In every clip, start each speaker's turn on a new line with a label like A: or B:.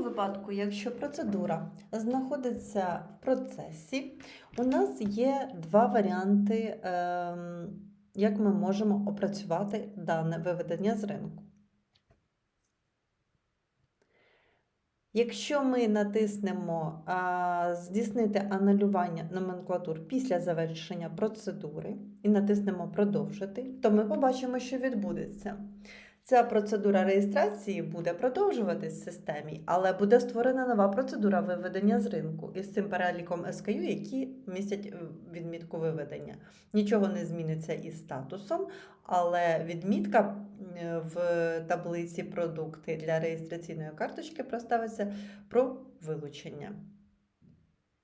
A: тому випадку, якщо процедура знаходиться в процесі, у нас є два варіанти, ем, як ми можемо опрацювати дане виведення з ринку. Якщо ми натиснемо здійснити анулювання номенклатур після завершення процедури і натиснемо продовжити, то ми побачимо, що відбудеться. Ця процедура реєстрації буде продовжуватись в системі, але буде створена нова процедура виведення з ринку із цим переліком SKU, які містять е, відмітку виведення. Нічого не зміниться із статусом, але відмітка е, в таблиці продукти для реєстраційної карточки проставиться про вилучення.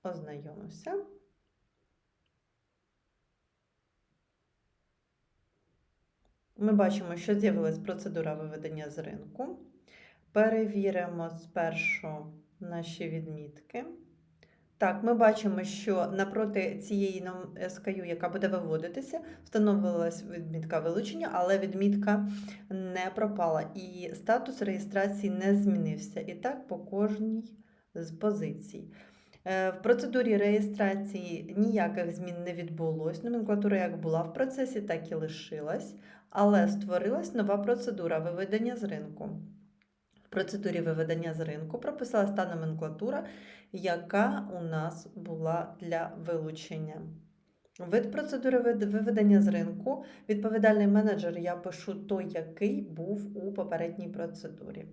A: Ознайомився. Ми бачимо, що з'явилась процедура виведення з ринку. Перевіримо спершу наші відмітки. Так, ми бачимо, що напроти цієї нам SKU, яка буде виводитися, встановилась відмітка вилучення, але відмітка не пропала і статус реєстрації не змінився. І так по кожній з позицій. Е, В процедурі реєстрації ніяких змін не відбулось. Номенклатура як була в процесі, так і лишилась, але створилась нова процедура виведення з ринку. В процедурі виведення з ринку прописалась та номенклатура, яка у нас була для вилучення. Вид процедури виведення з ринку. Відповідальний менеджер я пишу той, який був у попередній процедурі.